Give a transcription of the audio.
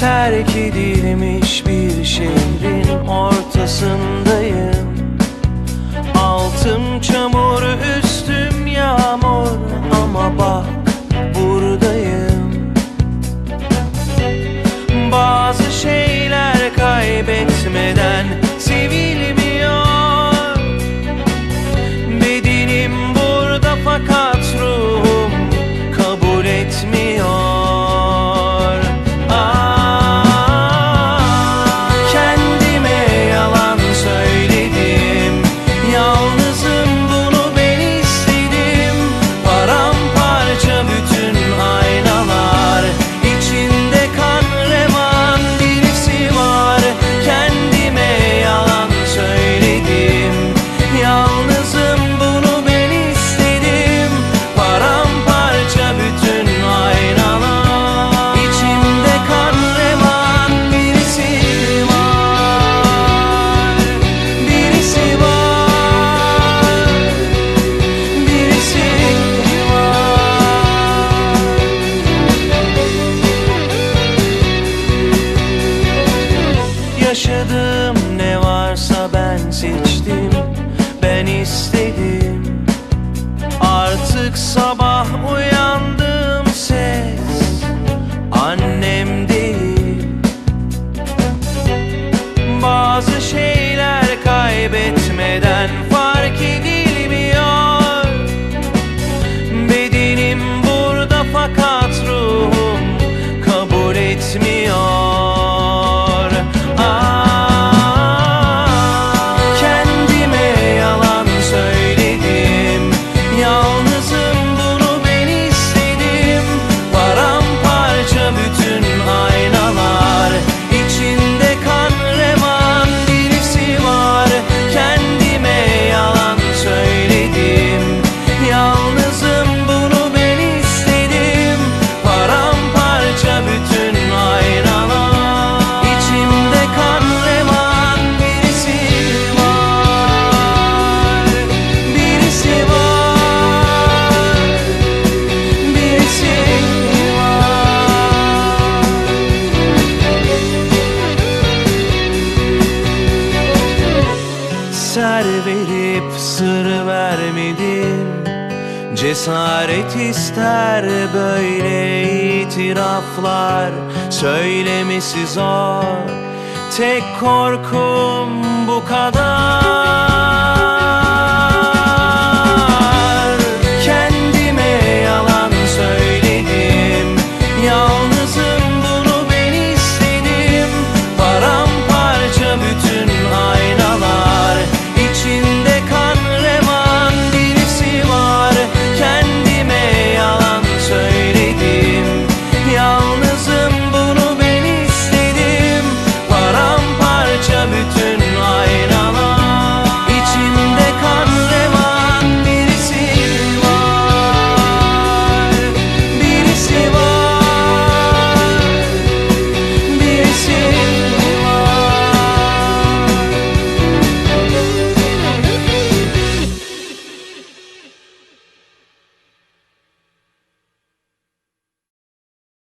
terk edilmiş bir şehrin ortasındayım. Altım çamur üstüm yağmur ama bak some vermedin Cesaret ister böyle itiraflar. Söylemesi zor Tek korkum bu kadar.